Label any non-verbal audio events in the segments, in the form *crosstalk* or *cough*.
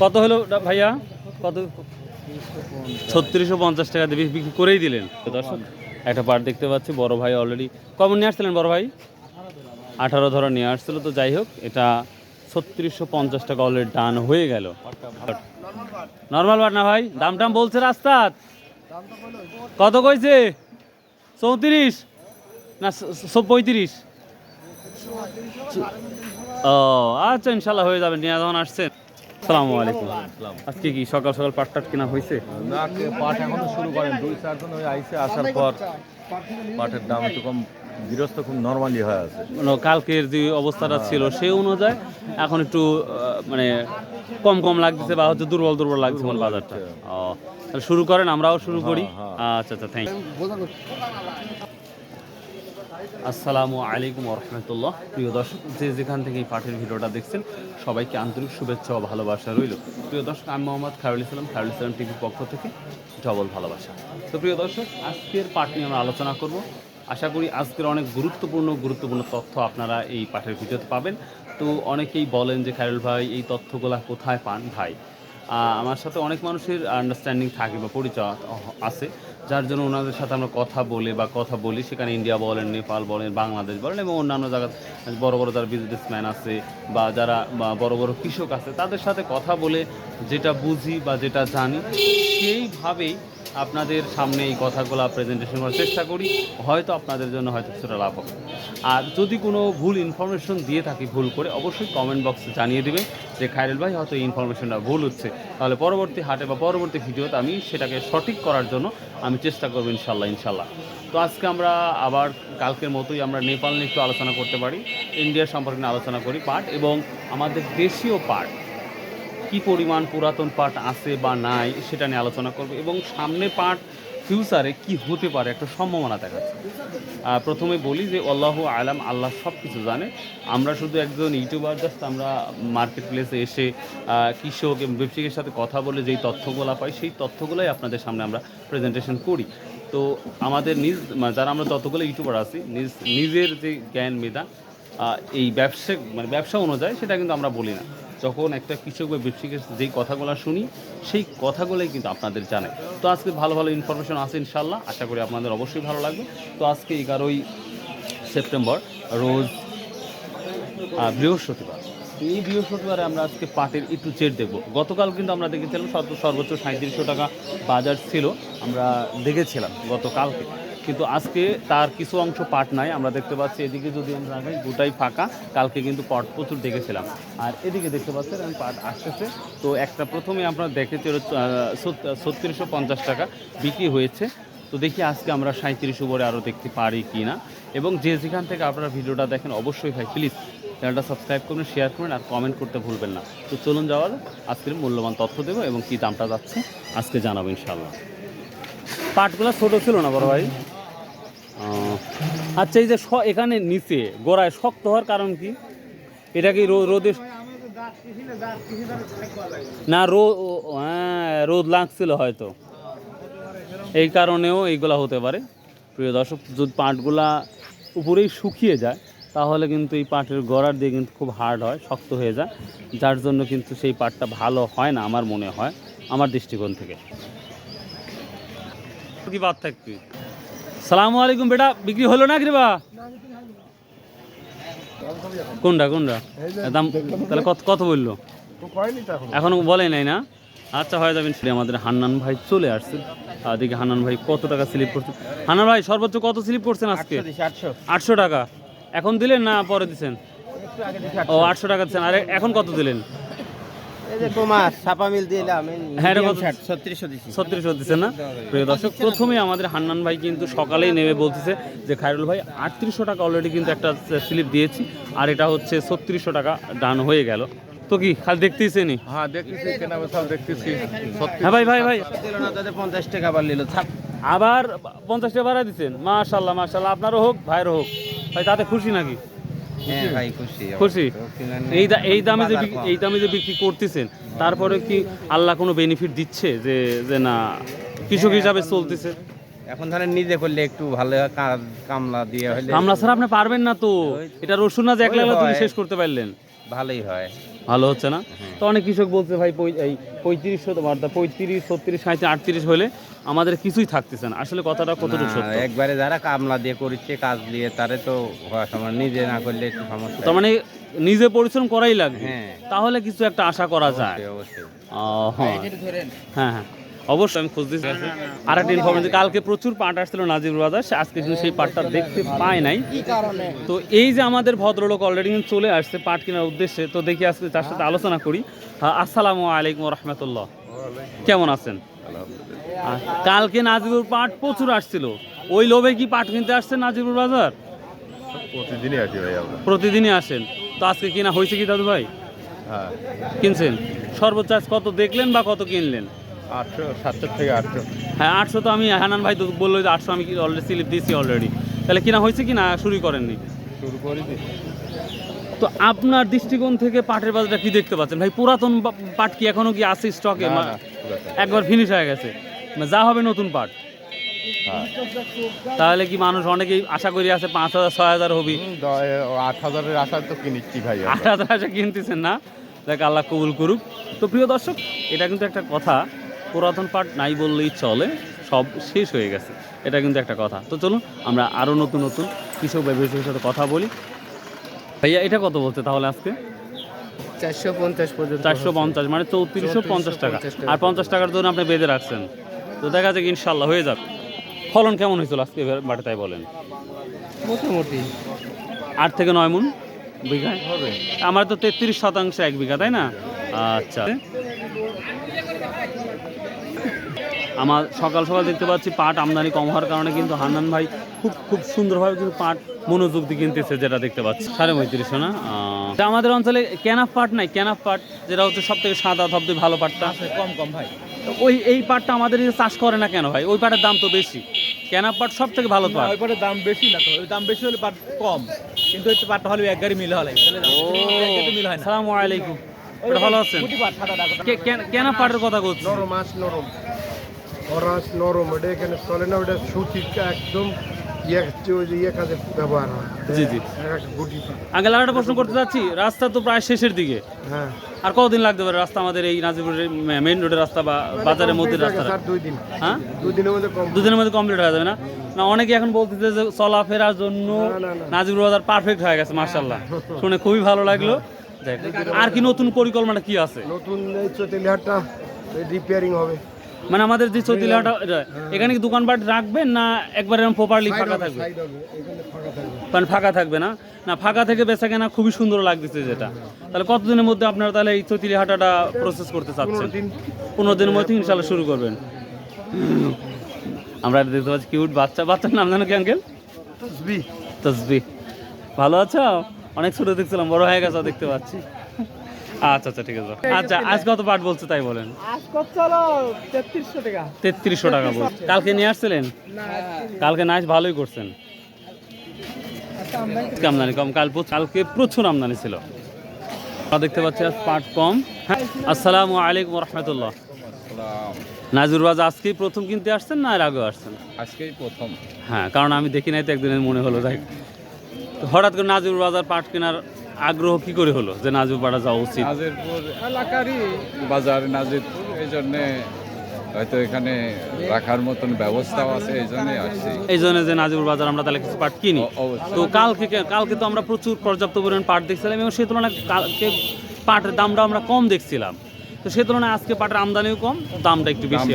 কত হলো ভাইয়া? কত? ছত্রিশশো পঞ্চাশ টাকা দিয়ে বিক্রি করেই দিলেন। দর্শক, একটা পাট দেখতে পাচ্ছি, বড় ভাই অলরেডি কমন নিয়ে আসছিলেন বড় ভাই? আঠারো ধরা নিয়ে আসছিল, তো যাই হোক, এটা ছত্রিশশো পঞ্চাশ টাকা অলরেডি ডান হয়ে গেল। নর্মাল পাট না ভাই? দাম টাম বলছে রাস্তাত কত কইছে? চৌত্রিশ? না পঁয়ত্রিশ? ও আচ্ছা ইনশাল্লাহ হয়ে যাবে। নিয়ে যখন আসছেন। সালামু আলাইকুম। আজকে কি সকাল সকাল পাট টাট কেনা হয়েছে? না কে পাট এখনও শুরু করেন। দুই চারজন ওই আইসে আসার পর পাটের দাম একটু কম গৃহস্থ খুব নর্মালি হয়ে আছে। মানে কালকের যে অবস্থাটা ছিল সেই অনুযায়ী এখন একটু মানে কম কম লাগতেছে বা হচ্ছে দুর্বল দুর্বল লাগছে মানে বাজারটা। ও তাহলে শুরু করেন আমরাও শুরু করি। আচ্ছা আচ্ছা থ্যাংক আসসালামু আলাইকুম রহমতুল্লাহ। প্রিয় দর্শক, যে যেখান থেকে এই পাঠের ভিডিওটা দেখছেন, সবাইকে আন্তরিক শুভেচ্ছা ও ভালোবাসা রইল। প্রিয় দর্শক, আমি মোহাম্মদ খায়রুল ইসলাম খায়রুল ইসলাম টিভির পক্ষ থেকে ডবল ভালোবাসা। তো প্রিয় দর্শক, আজকের পাঠ নিয়ে আমরা আলোচনা করব। আশা করি আজকের অনেক গুরুত্বপূর্ণ গুরুত্বপূর্ণ তথ্য আপনারা এই পাঠের ভিডিওতে পাবেন। তো অনেকেই বলেন যে খায়রুল ভাই, এই তথ্যগুলা কোথায় পান? ভাই আমার সাথে অনেক মানুষের আন্ডারস্ট্যান্ডিং থাকে বা পরিচয় আছে, যার জন্য ওনাদের সাথে আমরা কথা বলে বা কথা বলি। সেখানে ইন্ডিয়া বলেন নেপাল বলেন বাংলাদেশ বলেন এবং অন্যান্য জায়গা বড় বড় যারা বিজনেসম্যান আছে বা যারা বড় বড় কৃষক আছে, তাদের সাথে কথা বলে যেটা বুঝি বা যেটা জানি, সেইভাবেই আপনাদের সামনে এই কথাগুলো প্রেজেন্টেশন করার চেষ্টা করি। হয়তো আপনাদের জন্য হয়তো কিছুটা লাভ হবে। আর যদি কোনো ভুল ইনফরমেশন দিয়ে থাকি, ভুল করে, অবশ্যই কমেন্ট বক্সে জানিয়ে দেবে যে, খায়রুল ভাই, হয়তো এই ইনফরমেশনটা ভুল হচ্ছে। তাহলে পরবর্তী হাটে বা পরবর্তী ভিডিওতে আমি সেটাকে সঠিক করার জন্য আমি চেষ্টা করব ইনশাল্লাহ ইনশাল্লাহ তো আজকে আমরা আবার কালকের মতোই আমরা নেপাল নিয়ে একটু আলোচনা করতে পারি, ইন্ডিয়া সম্পর্কে আলোচনা করি পাট এবং আমাদের দেশীয় পাট। কি পরিমাণ পুরাতন পাট আছে বা নাই সেটা নিয়ে আলোচনা করব এবং সামনে পাট ফিউচারে কি হতে পারে একটা সম্ভাবনা দেখাচ্ছে। প্রথমে বলি যে আল্লাহ আলাম, আল্লাহ সব কিছু জানে। আমরা শুধু একজন ইউটিউবার, জাস্ট আমরা মার্কেট প্লেসে এসে কৃষক এবং ব্যবসায়ীর সাথে কথা বলে যেই তথ্যগুলো পাই, সেই তথ্যগুলোই আপনাদের সামনে আমরা প্রেজেন্টেশন করি। তো আমাদের নিজ মানে যারা আমরা যতগুলো ইউটিউবার আছি, নিজ, নিজের যে জ্ঞান, মেধা এই ব্যবসা মানে ব্যবসা অনুযায়ী সেটা কিন্তু আমরা বলি না। যখন একটা কৃষক বা ব্যবসায়ীকে যেই কথাগুলো শুনি, সেই কথাগুলোই কিন্তু আপনাদের জানাই। তো আজকে ভালো ভালো ইনফরমেশন আছে ইনশাল্লাহ আশা করি আপনাদের অবশ্যই ভালো লাগবে। তো আজকে এগারোই সেপ্টেম্বর, রোজ বৃহস্পতিবার। এই বৃহস্পতিবারে আমরা আজকে পাটের একটু চেট দেখব। গতকাল কিন্তু আমরা দেখেছিলাম সর্ব- সর্বোচ্চ সাঁত্রিশশো টাকা বাজার ছিল, আমরা দেখেছিলাম গতকালকে। কিন্তু আজকে তার কিছু অংশ পাট নাই। আমরা দেখতে পাচ্ছি এদিকে যদি আমরা আগাই গোটাই ফাঁকা। কালকে কিন্তু পাট প্রচুর দেখেছিলাম। আর এদিকে দেখতে পাচ্ছেন আমি পাট আসতেছে। তো একটা প্রথমে আমরা দেখেছি ছত্রিশশো পঞ্চাশ টাকা বিক্রি হয়েছে। তো দেখি আজকে আমরা সাঁত্রিশ উপরে আরও দেখতে পারি কি না এবং যে যেখান থেকে আপনারা ভিডিওটা দেখেন, অবশ্যই ভাই প্লিজ চ্যানেলটা সাবস্ক্রাইব করবেন শেয়ার করবেন আর কমেন্ট করতে ভুলবেন না। তো চলুন যাওয়ার আজকের মূল্যবান তথ্য দেবো এবং কী দামটা যাচ্ছে আজকে জানাব ইনশাল্লাহ পাটগুলো ছোটো ছিল না বড় ভাই? আচ্ছা এই যে এখানে নিচে, গোড়ায় শক্ত হওয়ার কারণ কি? এটা কি রোদে না রোদ হ্যাঁ রোদ লাগছিল হয়তো। এই কারণেও এইগুলা হতে পারে। প্রিয় দর্শক, যদি পাটগুলা উপরেই শুকিয়ে যায়, তাহলে কিন্তু এই পাটের গড়ার দিয়ে কিন্তু খুব হার্ড হয়, শক্ত হয়ে যায়। যার জন্য কিন্তু সেই পাটটা ভালো হয় না, আমার মনে হয়, আমার দৃষ্টিকোণ থেকে। কি বাদ থাকবি? সালামু আলাইকুম বেটা বিক্রি হলো না কি রে বা? কোনটা কোনটা? দাম তাহলে কত কত বলল? এখনও? বলে নাই না? আচ্ছা হয়ে যাবেন সেটা আমাদের হান্নান ভাই চলে আসছে। আর দেখি হান্নান ভাই কত টাকা স্লিপ করছে? হান্নান ভাই সর্বোচ্চ কত স্লিপ করছেন আজকে? আটশো টাকা। এখন দিলেন না পরে দিচ্ছেন ও আটশো টাকা দিচ্ছেন আর এখন কত দিলেন? ছত্রিশশো দিছি। না? প্রিয় দর্শক প্রথমে আমাদের হান্নান ভাই কিন্তু সকালেই নেমে বলতেছে যে খায়রুল ভাই আটত্রিশশো টাকা অলরেডি কিন্তু একটা স্লিপ দিয়েছি আর এটা হচ্ছে ছত্রিশশো টাকা ডান হয়ে গেল। তো কি খালি নি? হ্যাঁ দেখতেছি কেনা বেচাও দেখতেছি। হ্যাঁ ভাই ভাই ভাই। পঞ্চাশ টাকা আবার নিল আবার পঞ্চাশ টাকা ভাড়া দিচ্ছেন মাশাল্লাহ মাশাল্লাহ আপনারও হোক ভাইয়েরও হোক। ভাই তাতে খুশি নাকি? হ্যাঁ ভাই খুশি খুশি? এই এই দামে যে। এই দামে যে বিক্রি করতেছেন তারপরে কি আল্লাহ কোনো বেনিফিট দিচ্ছে যে যে না কৃষক হিসাবে চলতেছে? এখন ধরেন নিজে করলে একটু ভালো হয়, কামলা দিয়ে হলে কামলা স্যার আপনি পারবেন না তো। এটা রসুন না যে একলা তুমি শেষ করতে পারলেন। ভালোই হয়। ভালো হচ্ছে না। তো অনেক কৃষক বলছে ভাই এই পঁয়ত্রিশশো তোমার তা পঁয়ত্রিশ ছত্রিশ সাঁত্রিশ আটত্রিশ হলে আমাদের কিছুই থাকতেছে না। আসলে কথাটা কতটুকু না, সত্য? একবারে যারা কামলা দিয়ে করছে কাজ দিয়ে তারে তো নিজে না করলে একটু সমস্যা তার মানে নিজে পরিশ্রম করাই লাগবে। হ্যাঁ। তাহলে কিছু একটা আশা করা যায়। অবশ্যই, হ্যাঁ হ্যাঁ। অবশ্যই আমি খোঁজ দিচ্ছি। আর একটা ইনফরমেশন কালকে প্রচুর পাট আসছিল নাজির বাজার আজকে কিন্তু সেই পাটটা দেখতে পায় নাই। তো এই যে আমাদের ভদ্রলোক অলরেডি চলে আসছে পাট কেনার উদ্দেশ্যে তো দেখি আজকে তার সাথে আলোচনা করি। হ্যাঁ, আসসালামু আলাইকুম রহমতুল্লাহ কেমন আছেন? কালকে নাজিবুর পাট প্রচুর আসছিল। ওই লোভে কি পাট কিনতে আসছেন নাজিবুর বাজার? প্রতিদিনই আসি ভাই প্রতিদিনই আসেন। তো আজকে কিনা হয়েছে কি দাদু ভাই হ্যাঁ। কিনছেন? সর্বোচ্চ কত দেখলেন বা কত কিনলেন? আটশো সাতশো থেকে আটশো। হ্যাঁ আটশো তো আমি হানান ভাই তো বলল যে আটশো আমি অলরেডি স্লিপ দিয়েছি অলরেডি তাহলে কিনা হয়েছে কি না শুরু করেননি। শুরু করে তো আপনার দৃষ্টিকোণ থেকে পাটের বাজারটা কি দেখতে পাচ্ছেন? ভাই পুরাতন পাট কি এখনও কি আছে স্টকে। একবার ফিনিশ হয়ে গেছে। মানে যা হবে নতুন পাট। হ্যাঁ। তাহলে কি মানুষ অনেকেই আশা করি আছে পাঁচ হাজার ছয় হাজার হবি? আট হাজারের আশা তো কিনিচ্ছি ভাই আট হাজার আশা কিনতেছেন না। দেখ আল্লাহ কবুল করুক। তো প্রিয় দর্শক এটা কিন্তু একটা কথা। পুরাতন পাট নাই বললেই চলে সব শেষ হয়ে গেছে। এটা কিন্তু একটা কথা। তো চলুন আমরা আরও নতুন নতুন কৃষক ব্যবসায়ীর সাথে কথা বলি। ভাইয়া এটা কত বলছে তাহলে আজকে? চারশো পঞ্চাশ পর্যন্ত চারশো পঞ্চাশ মানে চৌত্রিশশো পঞ্চাশ টাকা। আর পঞ্চাশ টাকার জন্য আপনি বেঁধে রাখছেন। তো দেখা যাক ইনশাল্লাহ হয়ে যাক। ফলন কেমন হয়েছিল আজকে বাটে তাই বলেন? মোটামুটি। আট থেকে নয় মন? বিঘায় হবে। আমার তো তেত্রিশ শতাংশ এক বিঘা তাই না? আচ্ছা। আমার সকাল সকাল দেখতে পাচ্ছি পাট আমদানি কম হওয়ার কারণে কিন্তু হান্নান ভাই খুব খুব সুন্দরভাবে কিন্তু পাট মনোযোগ দিয়ে কিনতেছে যেটা দেখতে পাচ্ছি। সাড়ে পঁয়ত্রিশশো না? আমাদের অঞ্চলে ক্যানাফ পাট নাই? ক্যানাফ পাট যেটা হচ্ছে সব থেকে সাদা সবথেকে ভালো পাটটা? কম কম ভাই। ওই এই পাটটা আমাদের চাষ করে না কেন ভাই? ওই পাটের দাম তো বেশি। ক্যানাফ পাট সব থেকে ভালো পাট? ওই পাটের দাম বেশি না তো। ওই দাম বেশি হলে পাট কম। কিন্তু ওই পাটটা হলে এক গাড়ি মিল হয় মিল হয় না। সালামু আলাইকুম। ভালো আছেন? কেন- পাটের কথা বলছি নরম আঁশ নরম। অরাঁশ নরম ওটা এখানে চলে না ওটা সুতিটা একদম ইয়ে ব্যবহার হয়। জি জি। একটা আগে একটা প্রশ্ন করতে চাচ্ছি রাস্তা তো প্রায় শেষের দিকে। হ্যাঁ। আর কতদিন লাগতে পারে রাস্তা আমাদের এই নাজিপুরের মেইন রোডের রাস্তা বা বাজারের মধ্যে রাস্তা হয়ে গেছে আর দুই দিন। হ্যাঁ? দুই দিনের মধ্যে কম দুদিনের মধ্যে কমপ্লিট হয়ে যাবে না? না অনেকে এখন বলতেছে যে চলাফেরার জন্য। নাজিপুর বাজার পারফেক্ট হয়ে গেছে মার্শাল্লাহ শুনে খুবই ভালো লাগল। আর কি নতুন পরিকল্পনা কি আছে? নতুন এই রিপেয়ারিং হবে। মানে আমাদের যে চৌতিলাটা এখানে কি দোকানপাট রাখবেন না একবার এরকম প্রপারলি ফাঁকা থাকবে? থাকবে। মানে ফাঁকা থাকবে না? না ফাঁকা থেকে বেচা কেনা খুবই সুন্দর লাগতেছে যেটা। তাহলে কতদিনের মধ্যে আপনারা তাহলে এই চৌতিলি হাটাটা প্রসেস করতে চাচ্ছেন? পনেরো দিনের মধ্যে ইনশাল্লাহ শুরু করবেন। আমরা দেখতে পাচ্ছি কিউট বাচ্চা। বাচ্চার নাম জানো কি আঙ্কেল তসবি। তসবি। ভালো আছো? অনেক ছোট দেখছিলাম বড় হয়ে গেছে দেখতে পাচ্ছি। আচ্ছা আচ্ছা ঠিক আছে। আচ্ছা আজ কত পাট বলছে তাই বলেন? তেত্রিশশো টাকা। বলছে। কালকে নিয়ে আসছিলেন? কালকে নাচ ভালোই করছেন। আমদানি কম কাল কালকে প্রচুর আমদানি ছিল। দেখতে পাচ্ছি আজ পাট কম। হ্যাঁ আসসালামু আলাইকুম রহমতুল্লাহ নাজুর বাজ আজকেই প্রথম কিনতে আসছেন না এর আগেও আসছেন? আজকেই প্রথম। হ্যাঁ কারণ আমি দেখি নাই তো একদিনের মনে হলো যাই তো হঠাৎ করে নাজুর বাজার পাট কেনার আগ্রহ কি করে হলো যে নাজুর পাড়া যাওয়া উচিত? নাজিরপুর এলাকারই বাজার নাজিরপুর এই জন্যে হয়তো এখানে রাখার মতন ব্যবস্থাও আছে এই জন্যই আসছি। এই জন্য যে নাজিবুর বাজার আমরা তাহলে কিছু পাট কিনি। অ- অবশ্যই। তো কালকে কালকে তো আমরা প্রচুর পর্যাপ্ত পরিমাণ পাট দেখছিলাম এবং সেই তুলনায় কালকে পাটের দামটা আমরা কম দেখছিলাম। তো সে তুলনায় আজকে পাটের আমদানিও কম দামটা একটু বেশি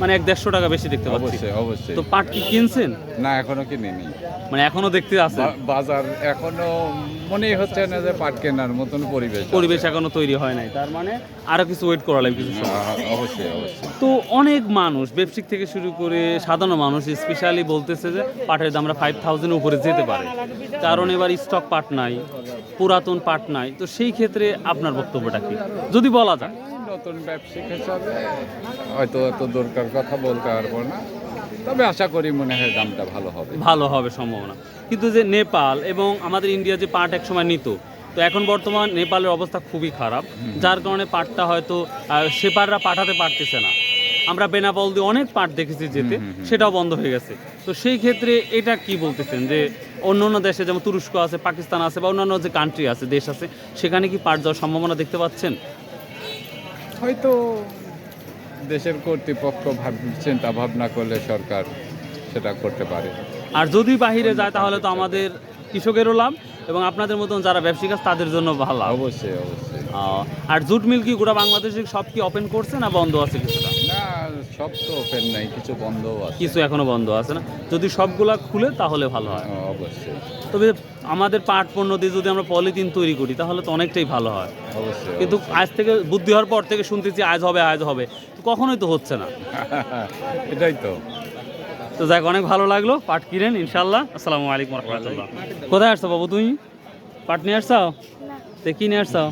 মানে এক দেড়শো টাকা বেশি দেখতে পাচ্ছি। অবশ্যই অবশ্যই। তো পাট কি কিনছেন? না এখনও কিনিনি। মানে এখনও দেখতে আছে বাজার এখনও মনেই হচ্ছে না যে পাট কেনার মতন পরিবেশ। পরিবেশ এখনও তৈরি হয় নাই তার মানে আরও কিছু ওয়েট করা লাগবে কিছু অবশ্যই অবশ্যই। তো অনেক মানুষ ব্যবসায়িক থেকে শুরু করে সাধারণ মানুষ স্পেশালি বলতেছে যে পাটের দামটা ফাইভ থাউজেন্ডের উপরে যেতে পারে। কারণ এবার স্টক পাট নাই পুরাতন পাট নাই তো সেই ক্ষেত্রে আপনার বক্তব্যটা কি? যদি বলা যায়। নতুন ব্যবসায়িক হিসাবে হয়তো এত দরকার কথা বলতে পারব না। তবে আশা করি মনে হয় দামটা ভালো হবে। ভালো হবে সম্ভাবনা। কিন্তু যে নেপাল এবং আমাদের ইন্ডিয়া যে পাট একসময় নিত তো এখন বর্তমান নেপালের অবস্থা খুবই খারাপ। যার কারণে পাটটা হয়তো সেপাররা পাঠাতে পারতেছে না। আমরা বেনাপল দিয়ে অনেক পাট দেখেছি যেতে সেটাও বন্ধ হয়ে গেছে। তো সেই ক্ষেত্রে এটা কি বলতেছেন যে অন্য অন্য দেশে যেমন তুরস্ক আছে পাকিস্তান আছে বা অন্যান্য যে কান্ট্রি আছে দেশ আছে সেখানে কি পাট যাওয়ার সম্ভাবনা দেখতে পাচ্ছেন? হয়তো দেশের কর্তৃপক্ষ ভাব চিন্তা ভাবনা করলে সরকার সেটা করতে পারে। আর যদি বাহিরে যায় তাহলে তো আমাদের কৃষকেরও লাভ এবং আপনাদের মতন যারা ব্যবসায়ী আছে তাদের জন্য ভালো অবশ্যই অবশ্যই। আর জুট মিল কি গোটা বাংলাদেশে সব কি ওপেন করছে না বন্ধ আছে কিছুটা? সব তো ওপেন নাই কিছু বন্ধও আছে। কিছু এখনও বন্ধ আছে না? যদি সবগুলা খুলে তাহলে ভালো হয়। হ্যাঁ, অবশ্যই। তবে আমাদের পাট পণ্য দিয়ে যদি আমরা পলিথিন তৈরি করি তাহলে তো অনেকটাই ভালো হয়। অবশ্যই কিন্তু আজ থেকে বুদ্ধি হওয়ার পর থেকে শুনতেছি আজ হবে আজ হবে। তো কখনোই তো হচ্ছে না। *laughs* এটাই তো। তো যাক অনেক ভালো লাগল পাট কিনেন ইনশাল্লাহ আসসালামু আলাইকুম রহমতুল্লাহ। কোথায় আসছো বাবু তুমি? পাট নিয়ে আসছো? তে কি নিয়ে আসছো?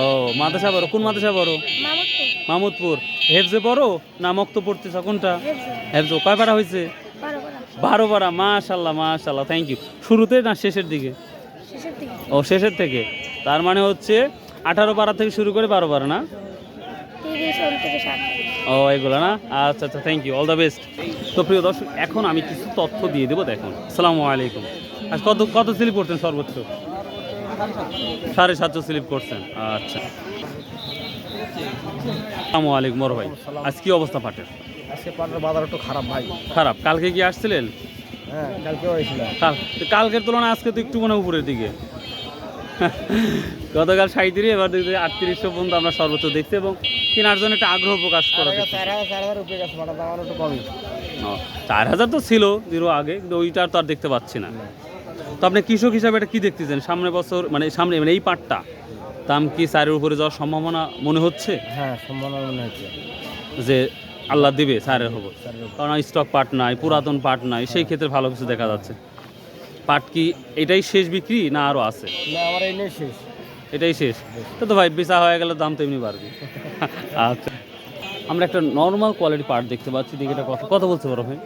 ও মাদ্রাসা বড় কোন মাদ্রাসা বড় মামুদপুর। মাহমুদপুর হেফজে পড়ো না মক্ত পড়তেছ? কোনটা? হেফজো। কয় পারা হয়েছে বারো পারা মাশাল্লাহ মাশাল্লাহ থ্যাংক ইউ শুরুতে না শেষের দিকে? ও শেষের থেকে। তার মানে হচ্ছে আঠারো পারা থেকে শুরু করে বারো পারা না? ও এগুলো না? আচ্ছা আচ্ছা। Thank you all the best তো প্রিয় দর্শক এখন আমি কিছু তথ্য দিয়ে দেবো দেখুন। আসসালামু আলাইকুম। আজ কত কত স্লিপ করছেন সর্বোচ্চ? সাড়ে সাতশো স্লিপ করছেন। আচ্ছা। আসসালামু আলাইকুম বড় ভাই। আজ কি অবস্থা পাটের? আজকে পাটের বাজার একটু খারাপ ভাই। খারাপ। কালকে কি আসছিলেন? হ্যাঁ কালকে কালকের তুলনায় আজকে তো একটু মনে উপরের দিকে। গতকাল সাঁত্রিশ এবার দেখতে আটত্রিশশো পর্যন্ত আমরা সর্বোচ্চ দেখছি এবং কেনার জন্য একটা আগ্রহ প্রকাশ করা চার হাজার চার তো ছিল জিরো আগে কিন্তু ওইটার তো আর দেখতে পাচ্ছি না। তো আপনি কৃষক হিসাবে এটা কি দেখতেছেন? সামনে বছর মানে সামনে মানে এই পাটটা দাম কি চারের উপরে যাওয়ার সম্ভাবনা মনে হচ্ছে? হ্যাঁ সম্ভাবনা মনে হচ্ছে। যে আল্লাহ দিবে চারের হব কারণ স্টক পাট নাই পুরাতন পাট নাই সেই ক্ষেত্রে ভালো কিছু দেখা যাচ্ছে। পাট কি এটাই শেষ বিক্রি না আরও আছে? না আমার এই শেষ। এটাই শেষ। তো তো ভাই বেচা হয়ে গেলে দাম তো এমনি বাড়বে। *laughs* আচ্ছা। আমরা একটা নর্মাল কোয়ালিটি পাট দেখতে পাচ্ছি দিকে এটা কথা কথা বলতে পারো ভাই?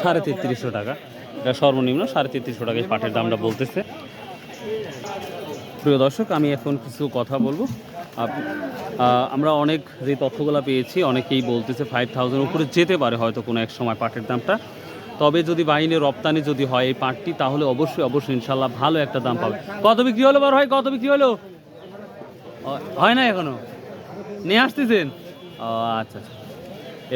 সাড়ে তেত্রিশশো টাকা। এটা সর্বনিম্ন সাড়ে তেত্রিশশো টাকা এই পাটের দামটা বলতেছে। প্রিয় দর্শক, আমি এখন কিছু কথা বলব। আমরা অনেক যে তথ্যগুলো পেয়েছি, অনেকেই বলতেছে ফাইভ থাউজেন্ড উপরে যেতে পারে হয়তো কোনো এক সময় পাটের দামটা। তবে যদি বাহিনীর রপ্তানি যদি হয় এই পাটটি, তাহলে অবশ্যই অবশ্যই ইনশাল্লাহ ভালো একটা দাম পাবে। কত বিক্রি হলো বার হয় কত বিক্রি হলো? হয় না এখনও? নিয়ে আসতেছেন? আচ্ছা আচ্ছা।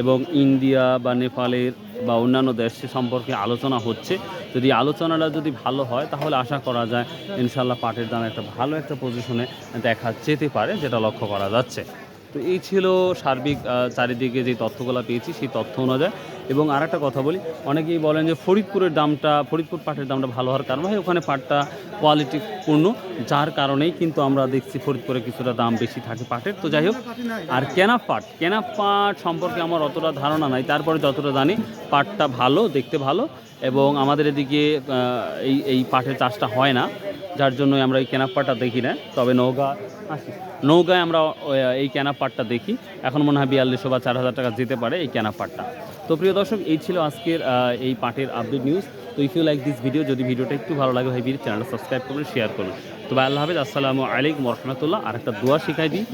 এবং ইন্ডিয়া বা নেপালের বা অন্যান্য দেশ সম্পর্কে আলোচনা হচ্ছে। যদি আলোচনাটা যদি ভালো হয়, তাহলে আশা করা যায় ইনশাল্লাহ পাটের দাম একটা ভালো একটা পজিশনে দেখা যেতে পারে, যেটা লক্ষ্য করা যাচ্ছে। তো এই ছিল সার্বিক চারিদিকে যে তথ্যগুলো পেয়েছি, সেই তথ্য অনুযায়ী এবং আর একটা কথা বলি, অনেকেই বলেন যে ফরিদপুরের দামটা, ফরিদপুর পাটের দামটা ভালো হওয়ার কারণ হয় ওখানে পাটটা কোয়ালিটিপূর্ণ যার কারণেই কিন্তু আমরা দেখছি ফরিদপুরে কিছুটা দাম বেশি থাকে পাটের। তো যাই হোক, আর কেনা পাট কেনা পাট সম্পর্কে আমার অতটা ধারণা নাই, তারপরে যতটা জানি পাটটা ভালো, দেখতে ভালো, এবং আমাদের এদিকে এই এই পাটের চাষটা হয় না। যার জন্যই আমরা এই কেনাপাটটা দেখি না তবে নৌকা আসি নৌকায় আমরা এই কেনাপাটটা দেখি। এখন মনে হয় বিয়াল্লিশশো বা চার হাজার টাকা যেতে পারে এই কেনাপাটটা তো প্রিয় দর্শক এই ছিল আজকের এই পাটের আপডেট নিউজ তো if you like this video যদি ভিডিওটা একটু ভালো লাগে ভাই ভিডিও চ্যানেলটা সাবস্ক্রাইব করুন শেয়ার করুন। তো ভাই আল্লাহ হাফিজ আসসালামু আলাইকুম রহমতুল্লাহ। আর একটা দোয়া শিখাই দিই।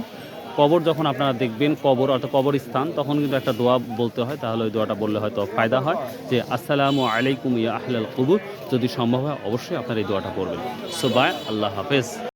কবর যখন আপনারা দেখবেন, কবর অর্থাৎ কবর স্থান তখন কিন্তু একটা দোয়া বলতে হয়। তাহলে ওই দোয়াটা বললে হয়তো ফায়দা হয় যে, আসসালামু আলাইকুম ইয়া আহলাল কবুর। যদি সম্ভব হয়, অবশ্যই আপনারা এই দোয়াটা পড়বেন। সো, বাই, আল্লাহ হাফেজ।